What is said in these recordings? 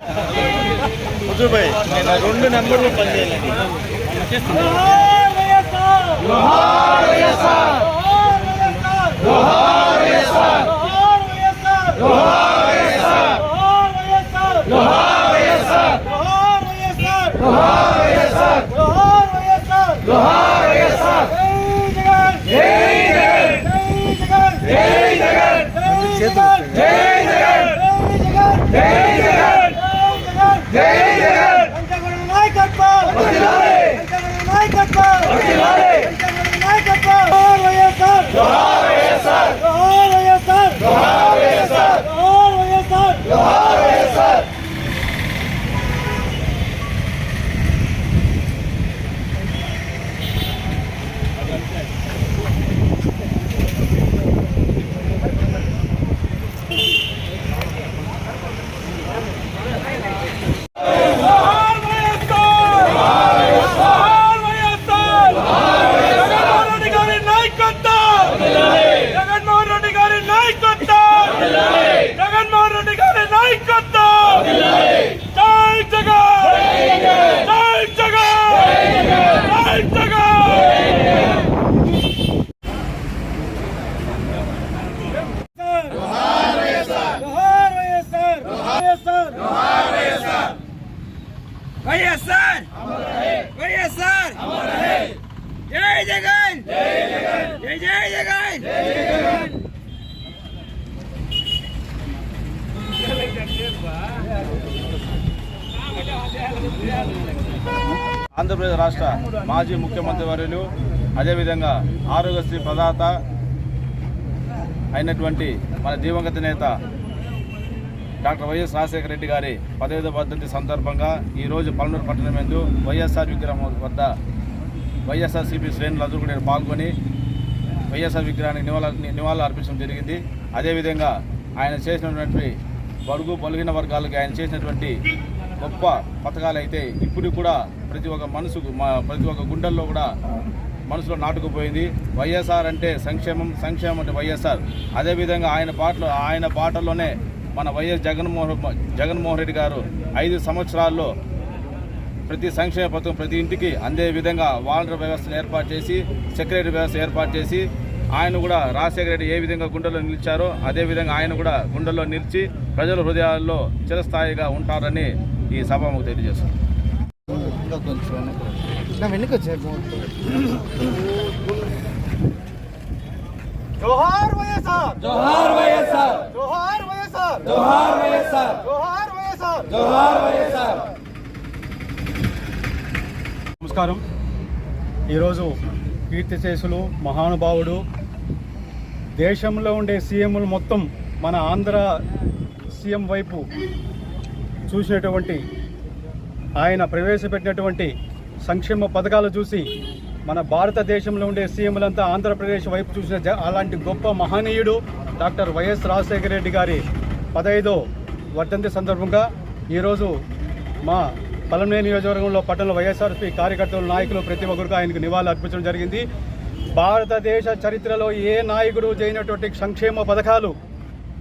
హుజూర్భాయ్ రెండు నెంబర్లు పనిచేయాలండి జగన్మోహన్ రెడ్డి గారి నాయకత్వం జగన్మోహన్ రెడ్డి గారి నాయకత్వం జగన్మోహన్ రెడ్డి గారి నాయకత్వం జై జగన్ జై జగన్ జై జగన్ వైఎస్ఆర్ వైఎస్ఆర్ జై జగన్ జై జై జగన్ ఆంధ్రప్రదేశ్ రాష్ట్ర మాజీ ముఖ్యమంత్రి వర్యులు అదేవిధంగా ఆరోగ్యశ్రీ ప్రదాత అయినటువంటి మన దివంగత నేత డాక్టర్ వైఎస్ రాజశేఖర రెడ్డి గారి పదవిద పద్ధతి సందర్భంగా ఈరోజు పల్నూరు పట్టణం ఎందు వైఎస్ఆర్ విగ్రహం వద్ద వైఎస్ఆర్సీపీ శ్రేణులందరూ కూడా పాల్గొని వైఎస్ఆర్ విగ్రహానికి నివాళ నివాళులు అర్పించడం జరిగింది. అదేవిధంగా ఆయన చేసినటువంటి బడుగు బలిగిన వర్గాలకి ఆయన చేసినటువంటి గొప్ప పథకాలు అయితే ఇప్పుడు కూడా ప్రతి ఒక్క మనసుకు మా- ప్రతి ఒక్క గుండెల్లో కూడా మనసులో నాటుకుపోయింది. వైఎస్ఆర్ అంటే సంక్షేమం సంక్షేమం అంటే వైఎస్ఆర్. అదేవిధంగా ఆయన పాటలు ఆయన పాటల్లోనే మన వైఎస్ జగన్మోహన్ జగన్మోహన్ రెడ్డి గారు ఐదు సంవత్సరాల్లో ప్రతి సంక్షేమ పథకం ప్రతి ఇంటికి అందే విధంగా వాలంటీర్ వ్యవస్థను ఏర్పాటు చేసి సెక్రటరీ వ్యవస్థ ఏర్పాటు చేసి ఆయన కూడా రాజశేఖర రెడ్డి ఏ విధంగా గుండెల్లో నిలిచారో అదేవిధంగా ఆయన కూడా గుండెల్లో నిలిచి ప్రజల హృదయాల్లో చిరస్థాయిగా ఉంటారని ఈ సభకు తెలియజేస్తున్నాను జోహార్ వైఎస్ఆర్. జోహార్ వైఎస్ఆర్. జోహార్ వైఎస్ఆర్. జోహార్ వైఎస్ఆర్. జోహార్ వైఎస్ఆర్. జోహార్ వైఎస్ఆర్. నమస్కారం. ఈరోజు కీర్తిశేషులు మహానుభావుడు దేశంలో ఉండే సీఎంలు మొత్తం మన ఆంధ్ర సీఎం వైపు చూసినటువంటి ఆయన ప్రవేశపెట్టినటువంటి సంక్షేమ పథకాలు చూసి మన భారతదేశంలో ఉండే సీఎంలంతా ఆంధ్రప్రదేశ్ వైపు చూసిన జ- అలాంటి గొప్ప మహనీయుడు డాక్టర్ వైఎస్ రాజశేఖర రెడ్డి గారి పదహైదో వర్ధంతి సందర్భంగా ఈరోజు మా పలమనే నియోజకవర్గంలో పట్టణంలో వైఎస్ఆర్పీ కార్యకర్తలు నాయకులు ప్రతి ఒక్కరికి ఆయనకు నివాళులు అర్పించడం జరిగింది. భారతదేశ చరిత్రలో ఏ నాయకుడు చేయనటువంటి సంక్షేమ పథకాలు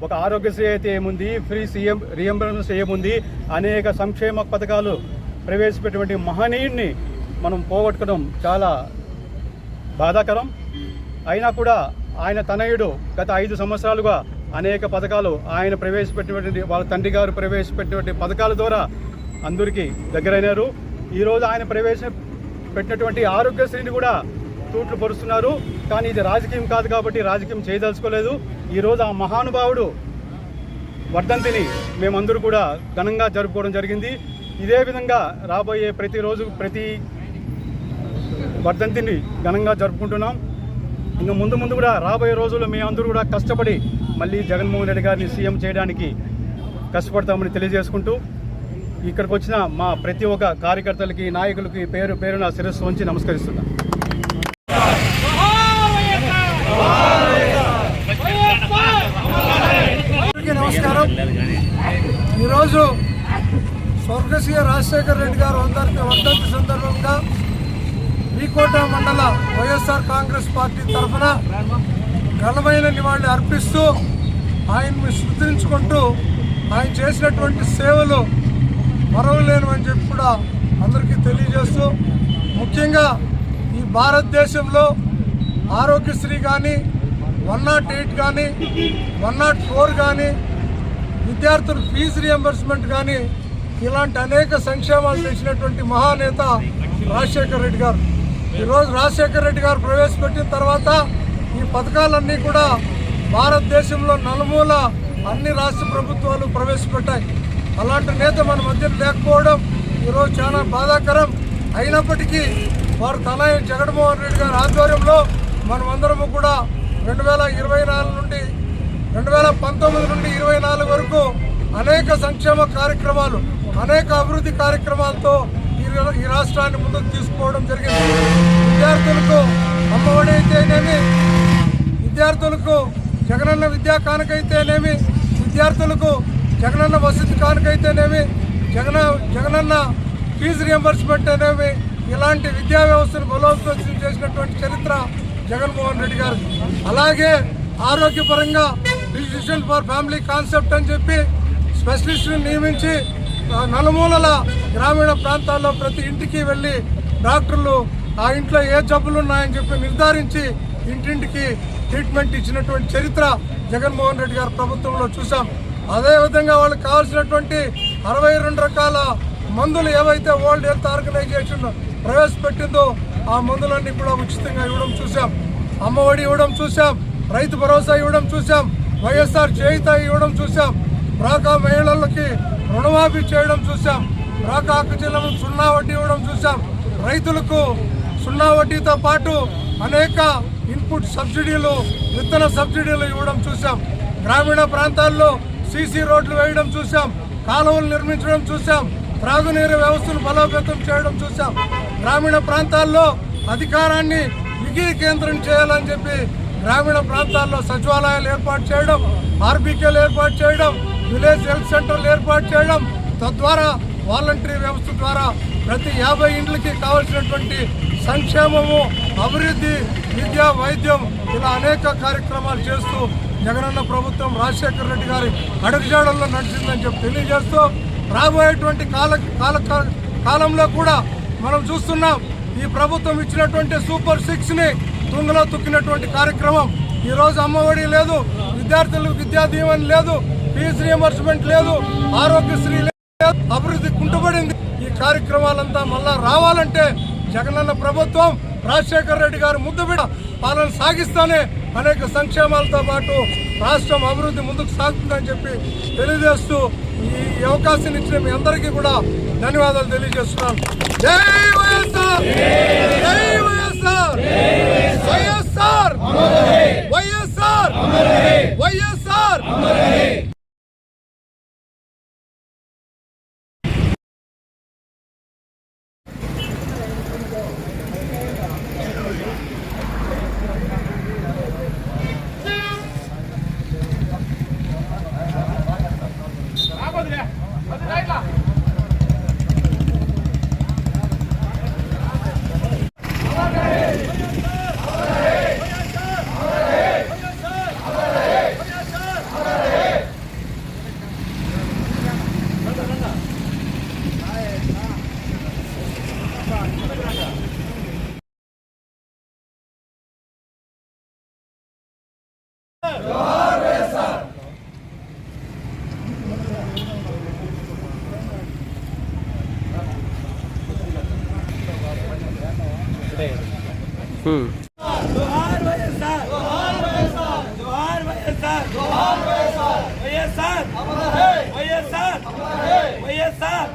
ఒక ఆరోగ్యశ్రీ అయితే ఏముంది? ఫ్రీ సీఎం రియంబర్స్ ఏముంది అనేక సంక్షేమ పథకాలు ప్రవేశపెట్టినటువంటి మహనీయుడిని మనం పోగొట్టుకోవడం చాలా బాధాకరం. అయినా కూడా ఆయన తనయుడు గత ఐదు సంవత్సరాలుగా అనేక పథకాలు ఆయన ప్రవేశపెట్టినటువంటి వాళ్ళ తండ్రి గారు ప్రవేశపెట్టినటువంటి పథకాల ద్వారా అందరికీ దగ్గరైనారు. ఈరోజు ఆయన ప్రవేశ పెట్టినటువంటి ఆరోగ్యశ్రీని కూడా తూట్లు పరుస్తున్నారు. కానీ ఇది రాజకీయం కాదు కాబట్టి రాజకీయం చేయదలుచుకోలేదు. ఈరోజు ఆ మహానుభావుడు వర్ధంతిని మేమందరూ కూడా ఘనంగా జరుపుకోవడం జరిగింది. ఇదే విధంగా రాబోయే ప్రతిరోజు ప్రతి వర్ధంతిని ఘనంగా జరుపుకుంటున్నాం. ఇంకా ముందు ముందు కూడా రాబోయే రోజుల్లో మేమందరూ కూడా కష్టపడి మళ్ళీ జగన్మోహన్ రెడ్డి గారిని సీఎం చేయడానికి కష్టపడతామని తెలియజేసుకుంటూ ఇక్కడికి వచ్చిన మా ప్రతి ఒక్క కార్యకర్తలకి నాయకులకి పేరు పేరున శిరస్సు ఉంచి నమస్కరిస్తున్నాను అందరికీ నమస్కారం ఈరోజు స్వర్గశ్రీ రాజశేఖర రెడ్డి గారు అందరికీ వర్ధంతి సందర్భంగా మీకోట మండల వైఎస్ఆర్ కాంగ్రెస్ పార్టీ తరఫున ఘనమైన నివాళి అర్పిస్తూ ఆయన్ని స్మృతించుకుంటూ ఆయన చేసినటువంటి సేవలు మరవలేనివని చెప్పి కూడా అందరికీ తెలియజేస్తూ ముఖ్యంగా ఈ భారతదేశంలో ఆరోగ్యశ్రీ కానీ వన్ నాట్ ఎయిట్ కానీ వన్ నాట్ ఫోర్ కానీ విద్యార్థుల ఫీజు రియంబర్స్మెంట్ కానీ ఇలాంటి అనేక సంక్షేమాలు తెచ్చినటువంటి మహానేత రాజశేఖర రెడ్డి గారు. ఈరోజు రాజశేఖర రెడ్డి గారు ప్రవేశపెట్టిన తర్వాత ఈ పథకాలన్నీ కూడా భారతదేశంలో నలుమూల అన్ని రాష్ట్ర ప్రభుత్వాలు ప్రవేశపెట్టాయి. అలాంటి నేత మన మధ్య లేకపోవడం ఈరోజు చాలా బాధాకరం. అయినప్పటికీ వారు తనయ జగన్మోహన్ రెడ్డి గారి ఆధ్వర్యంలో మనమందరము కూడా రెండు వేల ఇరవై నాలుగు నుండి రెండు వేల పంతొమ్మిది నుండి ఇరవై నాలుగు వరకు అనేక సంక్షేమ కార్యక్రమాలు అనేక అభివృద్ధి కార్యక్రమాలతో ఈ రాష్ట్రాన్ని ముందుకు తీసుకోవడం జరిగింది. విద్యార్థులకు అమ్మఒడి అయితేనేమి విద్యార్థులకు జగనన్న విద్యా కానుకైతేనేమి విద్యార్థులకు జగనన్న వసతి కానుకైతేనేమి జగన జగనన్న ఫీజు రియంబర్స్మెంట్ అనేవి ఇలాంటి విద్యా వ్యవస్థను బలోపేతం చేసినటువంటి చరిత్ర జగన్మోహన్ రెడ్డి గారు అలాగే ఆరోగ్యపరంగా డిసిషన్ ఫర్ ఫ్యామిలీ కాన్సెప్ట్ అని చెప్పి స్పెషలిస్ట్ని నియమించి నలుమూలల గ్రామీణ ప్రాంతాల్లో ప్రతి ఇంటికి వెళ్ళి డాక్టర్లు ఆ ఇంట్లో ఏ జబ్బులు ఉన్నాయని చెప్పి నిర్ధారించి ఇంటింటికి ట్రీట్మెంట్ ఇచ్చినటువంటి చరిత్ర జగన్మోహన్ రెడ్డి గారి ప్రభుత్వంలో చూసాం అదేవిధంగా వాళ్ళకి కావాల్సినటువంటి అరవై రెండు రకాల మందులు ఏవైతే వరల్డ్ హెల్త్ ఆర్గనైజేషన్ ప్రవేశపెట్టిందో ఆ మందులన్నీ కూడా ఉచితంగా ఇవ్వడం చూసాం అమ్మఒడి ఇవ్వడం చూసాం రైతు భరోసా ఇవ్వడం చూసాం వైఎస్ఆర్ చేయిత ఇవ్వడం చూసాం బ్రాకా మహిళలకి రుణమాఫీ చేయడం చూసాం బ్రాకా ఆకుచీలను సున్నా వడ్డీ ఇవ్వడం చూసాం రైతులకు సున్నా వడ్డీతో పాటు అనేక ఇన్పుట్ సబ్సిడీలు విత్తన సబ్సిడీలు ఇవ్వడం చూసాం గ్రామీణ ప్రాంతాల్లో సీసీ రోడ్లు వేయడం చూసాం కాలువలు నిర్మించడం చూసాం త్రాగునీరు వ్యవస్థను బలోపేతం చేయడం చూసాం గ్రామీణ ప్రాంతాల్లో అధికారాన్ని వికేంద్రం చేయాలని చెప్పి గ్రామీణ ప్రాంతాల్లో సచివాలయాలు ఏర్పాటు చేయడం ఆర్బీకేలు ఏర్పాటు చేయడం విలేజ్ హెల్త్ సెంటర్లు ఏర్పాటు చేయడం తద్వారా వాలంటరీ వ్యవస్థ ద్వారా ప్రతి యాభై ఇండ్లకి కావలసినటువంటి సంక్షేమము అభివృద్ధి విద్య వైద్యం ఇలా అనేక కార్యక్రమాలు చేస్తూ జగనన్న ప్రభుత్వం రాజశేఖర రెడ్డి గారి అడుగుజాడల్లో నడిచిందని చెప్పి తెలియజేస్తూ రాబోయేటువంటి కాల కాల కాలంలో కూడా మనం చూస్తున్నాం ఈ ప్రభుత్వం ఇచ్చినటువంటి సూపర్ సిక్స్ని తుంగలో తొక్కినటువంటి కార్యక్రమం. ఈరోజు అమ్మఒడి లేదు విద్యార్థులకు విద్యా దీవెన లేదు ఫీజు రియంబర్స్మెంట్ లేదు ఆరోగ్యశ్రీ లేదు అభివృద్ధి కుంటుపడింది. ఈ కార్యక్రమాలంతా మళ్ళా రావాలంటే జగనన్న ప్రభుత్వం రాజశేఖర రెడ్డి గారు ముద్దుబిడ పాలన సాగిస్తానే అనేక సంక్షేమాలతో పాటు రాష్ట్రం అభివృద్ధి ముందుకు సాగుతుందని చెప్పి తెలియజేస్తూ ఈ అవకాశం ఇచ్చిన మీ అందరికీ కూడా ధన్యవాదాలు తెలియజేస్తున్నాను. జై వైఎస్ఆర్! జై వైఎస్ఆర్. వైఎస్ఆర్. వైఎస్ఆర్. వైఎస్ఆర్ జోహార్ వైఎస్ఆర్ జోహార్ వైఎస్ఆర్ జోహార్ వైఎస్ఆర్ జోహార్ వైఎస్ఆర్ వైఎస్ఆర్ వైఎస్ఆర్ వైఎస్ఆర్